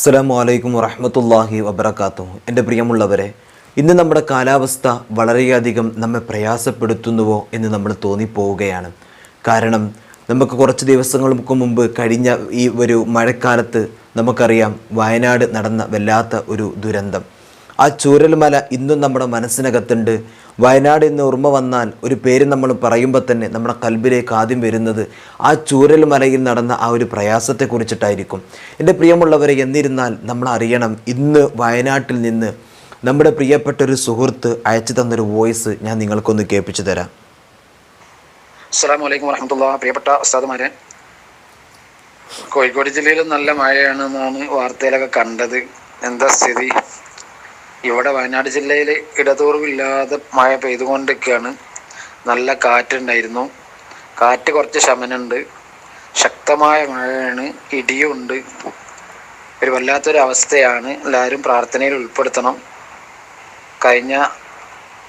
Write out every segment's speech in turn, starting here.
അസ്സലാമു അലൈക്കും വറഹമത്തല്ലാഹി വബറകാതുഹു എന്റെ പ്രിയമുള്ളവരെ ഇന്ന് നമ്മുടെ കാലാവസ്ഥ വളരെയധികം നമ്മെ പ്രയാസപ്പെടുത്തുന്നുവോ എന്ന് നമ്മൾ തോന്നിപ്പോവുകയാണ്. കാരണം നമുക്ക് കുറച്ച് ദിവസങ്ങൾക്ക് മുമ്പ് കഴിഞ്ഞ ഈ ഒരു മഴക്കാലത്ത് നമുക്കറിയാം വയനാട് നടന്ന വല്ലാത്ത ഒരു ദുരന്തം. ആ ചൂരൽമല ഇന്നും നമ്മുടെ മനസ്സിനകത്തുണ്ട്. വയനാട് എന്ന് ഓർമ്മ വന്നാൽ ഒരു പേര് നമ്മൾ പറയുമ്പോൾ തന്നെ നമ്മുടെ കൽബിലേക്ക് ആദ്യം വരുന്നത് ആ ചൂരൽ മലയിൽ നടന്ന ആ ഒരു പ്രയാസത്തെക്കുറിച്ചിട്ടായിരിക്കും എന്റെ പ്രിയമുള്ളവരെ എന്നിരുന്നാൽ നമ്മൾ അറിയണം ഇന്ന് വയനാട്ടിൽ നിന്ന് നമ്മുടെ പ്രിയപ്പെട്ട ഒരു സുഹൃത്ത് അയച്ചു തന്നൊരു വോയിസ് ഞാൻ നിങ്ങൾക്കൊന്ന് കേൾപ്പിച്ചു തരാം. അസ്സാം വലൈക്കും പ്രിയപ്പെട്ട ഉസ്താദുമാരെ കോഴിക്കോട് ജില്ലയിൽ നല്ല മഴയാണെന്നാണ് വാർത്തയിലൊക്കെ കണ്ടത്. എന്താ സ്ഥിതി? ഇവിടെ വയനാട് ജില്ലയിൽ ഇടതൂർവില്ലാതെ മഴ പെയ്തുകൊണ്ടിരിക്കുകയാണ്. നല്ല കാറ്റുണ്ടായിരുന്നു. കാറ്റ് കുറച്ച് ശമനമുണ്ട്. ശക്തമായ മഴയാണ്. ഇടിയുണ്ട്. ഒരു വല്ലാത്തൊരു അവസ്ഥയാണ് എല്ലാവരും പ്രാർത്ഥനയിൽ ഉൾപ്പെടുത്തണം. കഴിഞ്ഞ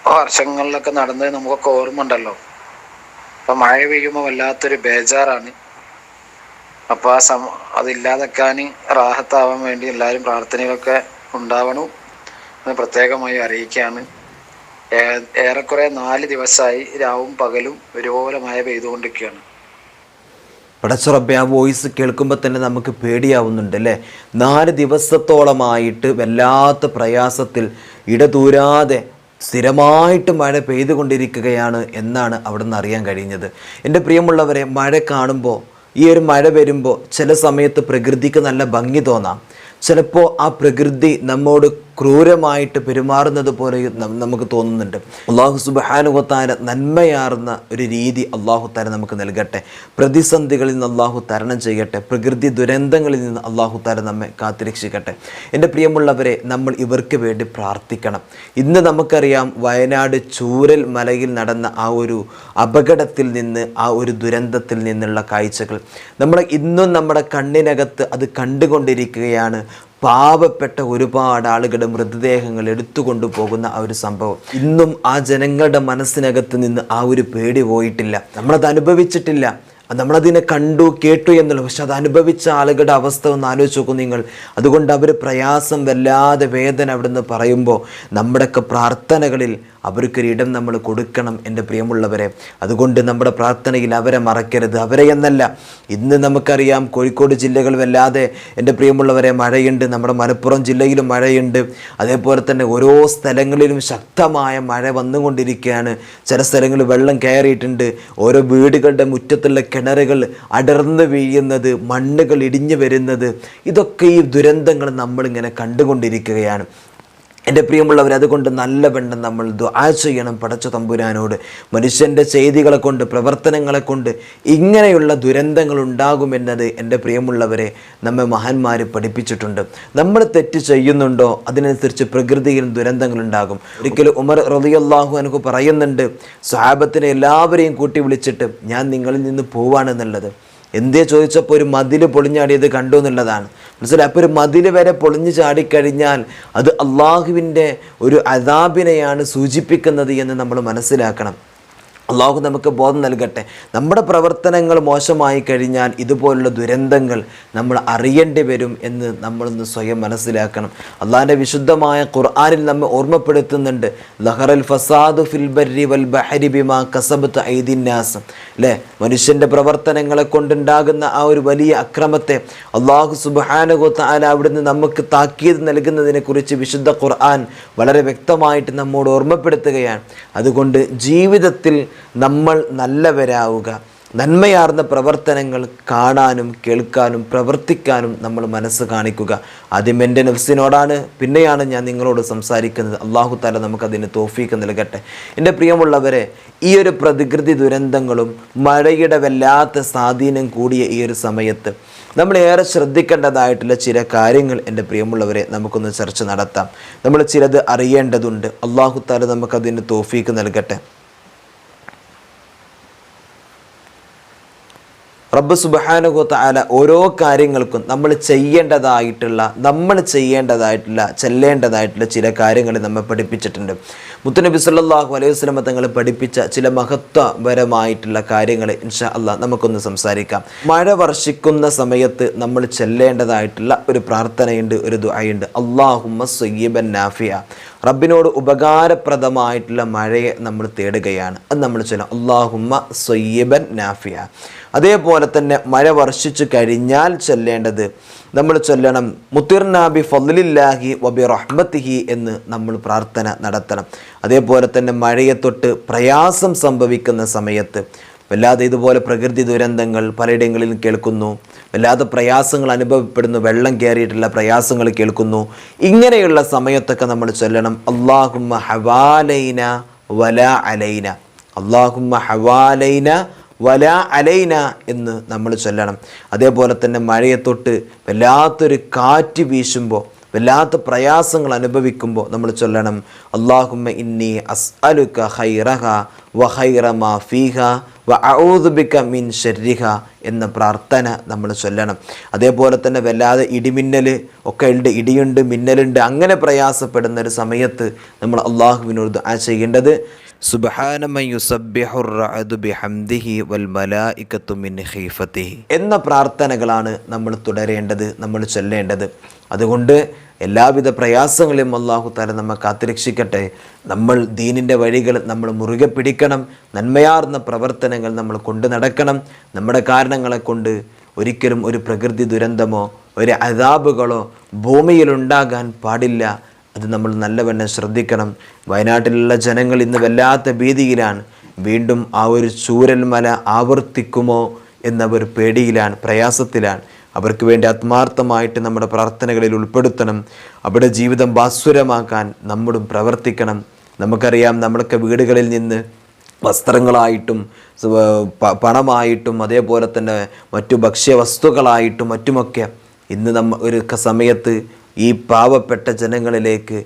വർഷങ്ങളിലൊക്കെ നടന്നത് നമുക്കൊക്കെ ഓർമ്മ ഉണ്ടല്ലോ അപ്പം മഴ പെയ്യുമ്പോൾ വല്ലാത്തൊരു ബേജാറാണ്. അപ്പോൾ ആ സമ അതില്ലാതെക്കാൻ റാഹത്താവാൻ വേണ്ടി എല്ലാവരും പ്രാർത്ഥനയിലൊക്കെ ഉണ്ടാവണം. എന്ന് പ്രത്യേകമായി അറിയിക്കുകയാണ്. ഏറെക്കുറെ നാല് ദിവസമായി രാവും പകലും ഒരുപോലെ മഴ പെയ്തുകൊണ്ടിരിക്കുകയാണ്. പടച്ചുറപ്പെ ആ വോയിസ് കേൾക്കുമ്പോൾ തന്നെ നമുക്ക് പേടിയാവുന്നുണ്ട് അല്ലേ? നാല് ദിവസത്തോളമായിട്ട് വല്ലാത്ത പ്രയാസത്തിൽ ഇടതൂരാതെ സ്ഥിരമായിട്ട് മഴ പെയ്തുകൊണ്ടിരിക്കുകയാണ് എന്നാണ് അവിടെ നിന്ന് അറിയാൻ കഴിഞ്ഞത്. എന്റെ പ്രിയമുള്ളവരെ മഴ കാണുമ്പോൾ ഈ ഒരു മഴ വരുമ്പോൾ ചില സമയത്ത് പ്രകൃതിക്ക് നല്ല ഭംഗി തോന്നാം. ചിലപ്പോൾ ആ പ്രകൃതി നമ്മോട് ക്രൂരമായിട്ട് പെരുമാറുന്നത് പോലെ നമുക്ക് തോന്നുന്നുണ്ട്. അള്ളാഹു സുബാനുഹത്താര നന്മയാർന്ന ഒരു രീതി അള്ളാഹു താര നമുക്ക് നൽകട്ടെ. പ്രതിസന്ധികളിൽ നിന്ന് അള്ളാഹു തരണം ചെയ്യട്ടെ. പ്രകൃതി ദുരന്തങ്ങളിൽ നിന്ന് അള്ളാഹു താര നമ്മെ കാത്തിരക്ഷിക്കട്ടെ. എന്റെ പ്രിയമുള്ളവരെ നമ്മൾ ഇവർക്ക് വേണ്ടി പ്രാർത്ഥിക്കണം. ഇന്ന് നമുക്കറിയാം വയനാട് ചൂരൽ മലയിൽ നടന്ന ആ ഒരു അപകടത്തിൽ നിന്ന് ആ ഒരു ദുരന്തത്തിൽ നിന്നുള്ള കാഴ്ചകൾ. നമ്മൾ ഇന്നും നമ്മുടെ കണ്ണിനകത്ത് അത് കണ്ടുകൊണ്ടിരിക്കുകയാണ്. പാവപ്പെട്ട ഒരുപാട് ആളുകളുടെ മൃതദേഹങ്ങൾ എടുത്തുകൊണ്ടു പോകുന്ന ആ ഒരു സംഭവം. ഇന്നും ആ ജനങ്ങളുടെ മനസ്സിനകത്ത് നിന്ന് ആ ഒരു പേടി പോയിട്ടില്ല. നമ്മളത് അനുഭവിച്ചിട്ടില്ല. നമ്മളതിനെ കണ്ടു കേട്ടു എന്നുള്ളത് പക്ഷെ അത് അനുഭവിച്ച ആളുകളുടെ അവസ്ഥ ഒന്ന് ആലോചിച്ച് നോക്കും നിങ്ങൾ. അതുകൊണ്ട് അവർ പ്രയാസം വല്ലാതെ വേദന അവിടുന്ന് പറയുമ്പോൾ നമ്മുടെയൊക്കെ പ്രാർത്ഥനകളിൽ അവർക്കൊരു ഇടം നമ്മൾ കൊടുക്കണം എന്റെ പ്രിയമുള്ളവരെ. അതുകൊണ്ട് നമ്മുടെ പ്രാർത്ഥനയിൽ അവരെ മറക്കരുത്. അവരെ എന്നല്ല ഇന്ന് നമുക്കറിയാം കോഴിക്കോട് ജില്ലകൾ വല്ലാതെ എന്റെ പ്രിയമുള്ളവരെ മഴയുണ്ട്. നമ്മുടെ മലപ്പുറം ജില്ലയിലും മഴയുണ്ട്. അതേപോലെ തന്നെ ഓരോ സ്ഥലങ്ങളിലും ശക്തമായ മഴ വന്നുകൊണ്ടിരിക്കുകയാണ്. ചില സ്ഥലങ്ങളിൽ വെള്ളം കയറിയിട്ടുണ്ട്. ഓരോ വീടുകളുടെ മുറ്റത്തുള്ള കിണറുകൾ അടർന്നു വീഴുന്നത് മണ്ണുകൾ ഇടിഞ്ഞു വരുന്നത് ഇതൊക്കെ ഈ ദുരന്തങ്ങൾ നമ്മളിങ്ങനെ കണ്ടുകൊണ്ടിരിക്കുകയാണ്. എന്റെ പ്രിയമുള്ളവർ അതുകൊണ്ട് നല്ല വെണ്ണം നമ്മൾ ദുആ ചെയ്യണം പടച്ച തമ്പുരാനോട്. മനുഷ്യന്റെ ചെയ്തികളെ കൊണ്ട് പ്രവർത്തനങ്ങളെ കൊണ്ട് ഇങ്ങനെയുള്ള ദുരന്തങ്ങൾ ഉണ്ടാകുമെന്നത് എന്റെ പ്രിയമുള്ളവരെ നമ്മെ മഹാന്മാർ പഠിപ്പിച്ചിട്ടുണ്ട്. നമ്മൾ തെറ്റ് ചെയ്യുന്നുണ്ടോ? അതിനനുസരിച്ച് പ്രകൃതിയിൽ ദുരന്തങ്ങൾ ഉണ്ടാകും. ഒരിക്കലും ഉമർ റളിയല്ലാഹു എനിക്ക് പറയുന്നുണ്ട് സ്വഹാബത്തിനെ എല്ലാവരെയും കൂട്ടി വിളിച്ചിട്ട് ഞാൻ നിങ്ങളിൽ നിന്ന് പോവാണെന്നുള്ളത്. എന്തേ ചോദിച്ചപ്പോൾ ഒരു മതിൽ പൊളിഞ്ഞാടിയത് കണ്ടു എന്നുള്ളതാണ്. മനസ്സിലായി അപ്പോൾ ഒരു മതിൽ വരെ പൊളിഞ്ഞു ചാടിക്കഴിഞ്ഞാൽ അത് അള്ളാഹുവിന്റെ ഒരു അതാബിനെയാണ് സൂചിപ്പിക്കുന്നത് എന്ന് നമ്മൾ മനസ്സിലാക്കണം. അള്ളാഹു നമുക്ക് ബോധം നൽകട്ടെ. നമ്മുടെ പ്രവർത്തനങ്ങൾ മോശമായി കഴിഞ്ഞാൽ ഇതുപോലുള്ള ദുരന്തങ്ങൾ നമ്മൾ അറിയേണ്ടി വരും എന്ന് നമ്മളൊന്ന് സ്വയം മനസ്സിലാക്കണം. അള്ളാഹിന്റെ വിശുദ്ധമായ ഖുർആാനിൽ നമ്മെ ഓർമ്മപ്പെടുത്തുന്നുണ്ട്. ലഹറൽ ഫസാദു ഫിൽ ബർരി വൽ ബഹരി ബിമാ കസബത്ത് ഐദിന്നാസ് അല്ലേ മനുഷ്യന്റെ പ്രവർത്തനങ്ങളെ കൊണ്ടുണ്ടാകുന്ന ആ ഒരു വലിയ അക്രമത്തെ അള്ളാഹു സുബാനുഗോത്ത ആല അവിടുന്ന് നമുക്ക് താക്കീത് നൽകുന്നതിനെക്കുറിച്ച് വിശുദ്ധ ഖുർആൻ വളരെ വ്യക്തമായിട്ട് നമ്മോട് ഓർമ്മപ്പെടുത്തുകയാണ്. അതുകൊണ്ട് ജീവിതത്തിൽ നമ്മൾ നല്ലവരാവുക. നന്മയാർന്ന പ്രവർത്തനങ്ങൾ കാണാനും കേൾക്കാനും പ്രവർത്തിക്കാനും നമ്മൾ മനസ്സ് കാണിക്കുക. ആദ്യം എന്റെ നഫ്സിനോടാണ് പിന്നെയാണ് ഞാൻ നിങ്ങളോട് സംസാരിക്കുന്നത്. അള്ളാഹു താല നമുക്കതിന് തോഫീക്ക് നൽകട്ടെ. എന്റെ പ്രിയമുള്ളവരെ ഈ ഒരു പ്രതികൃതി ദുരന്തങ്ങളും മഴയുടെ വല്ലാത്ത സ്വാധീനം കൂടിയ ഈ ഒരു സമയത്ത് നമ്മൾ ഏറെ ശ്രദ്ധിക്കേണ്ടതായിട്ടുള്ള ചില കാര്യങ്ങൾ എന്റെ പ്രിയമുള്ളവരെ നമുക്കൊന്ന് ചർച്ച നടത്താം. നമ്മൾ ചിലത് അറിയേണ്ടതുണ്ട്. അള്ളാഹു താല നമുക്കതിന് തോഫീക്ക് നൽകട്ടെ. റബ്ബ് സുബാനുഗോത്ത ആല ഓരോ കാര്യങ്ങൾക്കും നമ്മൾ ചെയ്യേണ്ടതായിട്ടുള്ള നമ്മൾ ചെയ്യേണ്ടതായിട്ടുള്ള ചെല്ലേണ്ടതായിട്ടുള്ള ചില കാര്യങ്ങൾ നമ്മെ പഠിപ്പിച്ചിട്ടുണ്ട്. മുത്തുനബി സല്ലാഹു അലൈഹി വസല്ലമ തങ്ങൾ പഠിപ്പിച്ച ചില മഹത്വപരമായിട്ടുള്ള കാര്യങ്ങൾ ഇൻഷാ അല്ല നമുക്കൊന്ന് സംസാരിക്കാം. മഴ വർഷിക്കുന്ന സമയത്ത് നമ്മൾ ചെല്ലേണ്ടതായിട്ടുള്ള ഒരു പ്രാർത്ഥനയുണ്ട് ഒരു ദുആയുണ്ട്. അള്ളാഹുമ്മ സയ്യിബൻ നാഫിയ. റബ്ബിനോട് ഉപകാരപ്രദമായിട്ടുള്ള മഴയെ നമ്മൾ തേടുകയാണ്. അത് നമ്മൾ ചെല്ലാം അള്ളാഹുമ്മ സയ്യിബൻ നാഫിയ. അതേപോലെ തന്നെ മഴ വർഷിച്ചു കഴിഞ്ഞാൽ ചൊല്ലേണ്ടത് നമ്മൾ ചൊല്ലണം. മുത്തിർനാബി ഫലില്ലാഹി വബി റഹ്മത്തിഹി എന്ന് നമ്മൾ പ്രാർത്ഥന നടത്തണം. അതേപോലെ തന്നെ മഴയെ തൊട്ട് പ്രയാസം സംഭവിക്കുന്ന സമയത്ത് വല്ലാതെ ഇതുപോലെ പ്രകൃതി ദുരന്തങ്ങൾ പലയിടങ്ങളിൽ കേൾക്കുന്നു. വല്ലാതെ പ്രയാസങ്ങൾ അനുഭവപ്പെടുന്നു. വെള്ളം കയറിയിട്ടുള്ള പ്രയാസങ്ങൾ കേൾക്കുന്നു. ഇങ്ങനെയുള്ള സമയത്തൊക്കെ നമ്മൾ ചൊല്ലണം. അള്ളാഹുമ്മ ഹവാലൈന വല അലൈന. അള്ളാഹുമ്മ ഹവാലൈന വല അലൈന എന്ന് നമ്മൾ ചൊല്ലണം. അതേപോലെ തന്നെ മഴയെ തൊട്ട് വല്ലാത്തൊരു കാറ്റ് വീശുമ്പോൾ വല്ലാത്ത പ്രയാസങ്ങൾ അനുഭവിക്കുമ്പോൾ നമ്മൾ ചൊല്ലണം. അള്ളാഹുമ്മ ഇന്നി അസ് അലുക്ക ഹൈറഹ വ ഖൈറ മാ ഫീഹ വ ഔദുബിക്ക ബിക മിൻ ഷെരിഹ എന്ന പ്രാർത്ഥന നമ്മൾ ചൊല്ലണം. അതേപോലെ തന്നെ വല്ലാതെ ഇടിമിന്നൽ ഒക്കെ ഉണ്ട് ഇടിയുണ്ട് മിന്നലുണ്ട് അങ്ങനെ പ്രയാസപ്പെടുന്ന ഒരു സമയത്ത് നമ്മൾ അള്ളാഹുവിനോട് ആ ചെയ്യേണ്ടത് എന്ന പ്രാർത്ഥനകളാണ് നമ്മൾ തുടരേണ്ടത് നമ്മൾ ചൊല്ലേണ്ടത്. അതുകൊണ്ട് എല്ലാവിധ പ്രയാസങ്ങളെയും അള്ളാഹു താല നമ്മെ കാത്തുരക്ഷിക്കട്ടെ. നമ്മൾ ദീനിന്റെ വഴികൾ നമ്മൾ മുറുകെ പിടിക്കണം. നന്മയാർന്ന പ്രവർത്തനങ്ങൾ നമ്മൾ കൊണ്ടു നടക്കണം. നമ്മുടെ കാരണങ്ങളെ കൊണ്ട് ഒരിക്കലും ഒരു പ്രകൃതി ദുരന്തമോ ഒരു അതാബുകളോ ഭൂമിയിലുണ്ടാകാൻ പാടില്ല. അത് നമ്മൾ നല്ലവണ്ണം ശ്രദ്ധിക്കണം. വയനാട്ടിലുള്ള ജനങ്ങൾ ഇന്ന് വല്ലാത്ത ഭീതിയിലാണ്. വീണ്ടും ആ ഒരു ചൂരൽമല ആവർത്തിക്കുമോ എന്നവർ പേടിയിലാണ് പ്രയാസത്തിലാണ്. അവർക്ക് വേണ്ടി ആത്മാർത്ഥമായിട്ട് നമ്മുടെ പ്രാർത്ഥനകളിൽ ഉൾപ്പെടുത്തണം. അവിടെ ജീവിതം ഭാസ്വരമാക്കാൻ നമ്മളും പ്രവർത്തിക്കണം. നമുക്കറിയാം നമ്മളൊക്കെ വീടുകളിൽ നിന്ന് വസ്ത്രങ്ങളായിട്ടും പണമായിട്ടും അതേപോലെ തന്നെ മറ്റു ഭക്ഷ്യവസ്തുക്കളായിട്ടും മറ്റുമൊക്കെ ഇന്ന് നമ്മ ഒരു സമയത്ത് ഈ പാവപ്പെട്ട ജനങ്ങളിലേക്ക്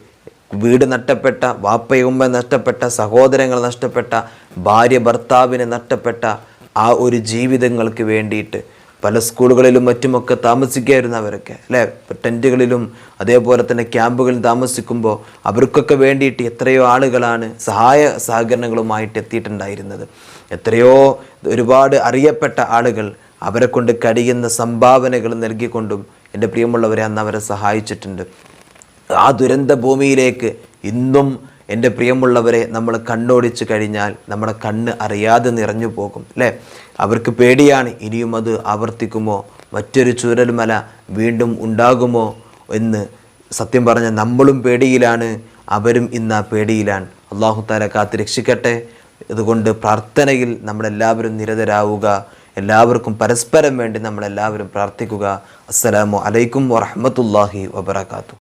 വീട് നഷ്ടപ്പെട്ട വാപ്പയുമ്മ നഷ്ടപ്പെട്ട സഹോദരങ്ങൾ നഷ്ടപ്പെട്ട ഭാര്യ ഭർത്താവിനെ നഷ്ടപ്പെട്ട ആ ഒരു ജീവിതങ്ങൾക്ക് വേണ്ടിയിട്ട് പല സ്കൂളുകളിലും മറ്റുമൊക്കെ താമസിക്കായിരുന്നവരൊക്കെ അല്ലേ? ടെന്റുകളിലും അതേപോലെ തന്നെ ക്യാമ്പുകളിൽ താമസിക്കുമ്പോൾ അവർക്കൊക്കെ വേണ്ടിയിട്ട് എത്രയോ ആളുകളാണ് സഹായ സഹകരണങ്ങളുമായിട്ട് എത്തിയിട്ടുണ്ടായിരുന്നത്. എത്രയോ ഒരുപാട് അറിയപ്പെട്ട ആളുകൾ അവരെ കൊണ്ട് കഴിയുന്ന സംഭാവനകൾ നൽകിക്കൊണ്ടും എന്റെ പ്രിയമുള്ളവരെ അന്ന് അവരെ സഹായിച്ചിട്ടുണ്ട്. ആ ദുരന്ത ഭൂമിയിലേക്ക് ഇന്നും എന്റെ പ്രിയമുള്ളവരെ നമ്മൾ കണ്ണോടിച്ച് കഴിഞ്ഞാൽ നമ്മുടെ കണ്ണ് അറിയാതെ നിറഞ്ഞു പോകും അല്ലേ? അവർക്ക് പേടിയാണ് ഇനിയും അത് ആവർത്തിക്കുമോ? മറ്റൊരു ചൂരൽമല വീണ്ടും ഉണ്ടാകുമോ എന്ന് സത്യം പറഞ്ഞാൽ നമ്മളും പേടിയിലാണ് അവരും ഇന്ന് ആ പേടിയിലാണ്. അള്ളാഹു താല കാത്ത് രക്ഷിക്കട്ടെ. അതുകൊണ്ട് പ്രാർത്ഥനയിൽ നമ്മളെല്ലാവരും നിരതരാവുക. എല്ലാവർക്കും പരസ്പരം വേണ്ടി നമ്മളെല്ലാവരും പ്രാർത്ഥിക്കുക. അസ്സലാമു അലൈക്കും വറഹമത്തല്ലാഹി വബർക്കാത്തു